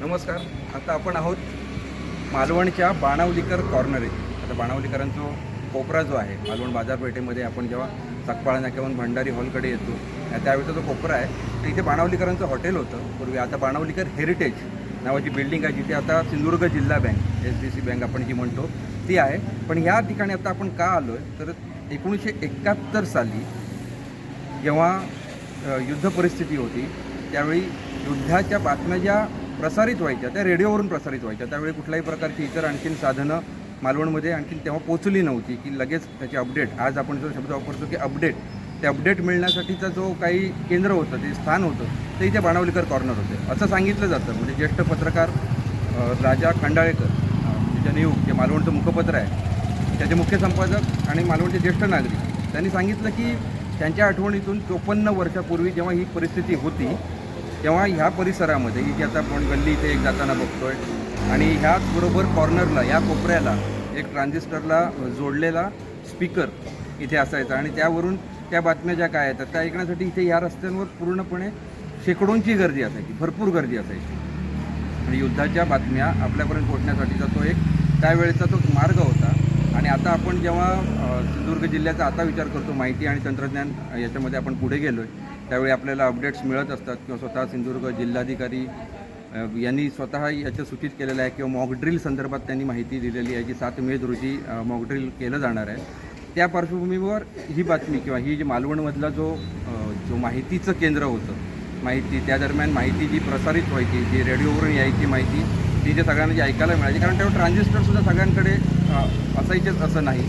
नमस्कार. आता आपण आहोत मालवणच्या बाणावलीकर कॉर्नर. येथे आता बाणावलीकरांचा कोपरा जो आहे मालवण बाजारपेठेमध्ये आपण जेव्हा सकपाळा नाक्याहून भंडारी हॉलकडे येतो त्यावेळेचा जो कोपरा आहे तर इथे बाणावलीकरांचं हॉटेल होतं. पूर्वी आता बाणावलीकर हेरिटेज नावाची बिल्डिंग आहे जिथे आता सिंधुदुर्ग जिल्हा bank H D C bank आपण जी म्हणतो ती आहे. पण ह्या ठिकाणी आता आपण का आलो आहे तर एकोणीसशे एकाहत्तर साली जेव्हा युद्ध परिस्थिती होती त्यावेळी युद्धाच्या बातम्या ज्या प्रसारित व्हायच्या त्या रेडिओवरून प्रसारित व्हायच्या. त्यावेळी कुठल्याही प्रकारची इतर आणखीन साधनं मालवणमध्ये आणखीन तेव्हा पोचली नव्हती की लगेच त्याची अपडेट. आज आपण जो शब्द वापरतो की अपडेट. ते अपडेट मिळण्यासाठीचा जो काही केंद्र होतं ते स्थान होतं ते इथे बाणावलीकर कॉर्नर होते. असं सांगितलं जातं. म्हणजे ज्येष्ठ पत्रकार राजा खंडाळेकर अ, म्हणजे नियुक्त जे मालवणचं मुखपत्र आहे त्याचे मुख्य संपादक आणि मालवणचे ज्येष्ठ नागरिक त्यांनी सांगितलं की त्यांच्या आठवणीतून चोपन्न वर्षापूर्वी जेव्हा ही परिस्थिती होती तेव्हा ह्या परिसरामध्ये ही जी आता आपण गल्ली इथे एक जाताना बघतोय आणि ह्याचबरोबर कॉर्नरला या कोपऱ्याला एक ट्रान्झिस्टरला जोडलेला स्पीकर इथे असायचा. आणि त्यावरून त्या बातम्या ज्या काय येतात त्या ऐकण्यासाठी इथे या रस्त्यांवर पूर्णपणे शेकडोंची गर्दी असायची भरपूर गर्दी असायची. आणि युद्धाच्या बातम्या आपल्यापर्यंत पोहोचण्यासाठीचा तो एक त्यावेळेचा तो मार्ग होता. आणि आता आपण जेव्हा सिंधुदुर्ग जिल्ह्याचा आता विचार करतो माहिती आणि तंत्रज्ञान याच्यामध्ये आपण पुढे गेलो आहे त्यावेळी आपल्याला अपडेट्स मिळत असतात किंवा स्वतः सिंधुदुर्ग जिल्हाधिकारी यांनी स्वतः याचं सूचित केलेलं आहे किंवा मॉकड्रिल संदर्भात त्यांनी माहिती दिलेली आहे जी सात मे रोजी मॉकड्रिल केलं जाणार आहे. त्या पार्श्वभूमीवर ही बातमी किंवा ही जी मालवणमधला जो जो माहितीचं केंद्र होतं माहिती त्या दरम्यान माहिती जी प्रसारित व्हायची जी रेडिओवरून यायची माहिती ती जे सगळ्यांना जी ऐकायला मिळायची कारण त्यावर ट्रान्झिस्टरसुद्धा सगळ्यांकडे असायचेच असं नाही.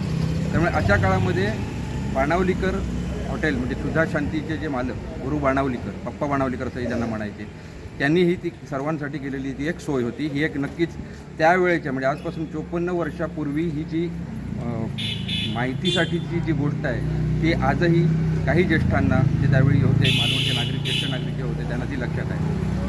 त्यामुळे अशा काळामध्ये बाणावलीकर हॉटेल म्हणजे सुधा शांतीचे जे मालक गुरु बाणावलीकर पप्पा बाणावलीकर असंही त्यांना म्हणायचे त्यांनी ही ती सर्वांसाठी केलेली ती एक सोय होती. ही एक नक्कीच त्यावेळेच्या म्हणजे आजपासून चोपन्न वर्षापूर्वी ही जी माहितीसाठीची जी गोष्ट आहे ती आजही काही ज्येष्ठांना जे त्यावेळी होते मालवणचे नागरिक ज्येष्ठ नागरिक जे होते त्यांना ती लक्षात आहे.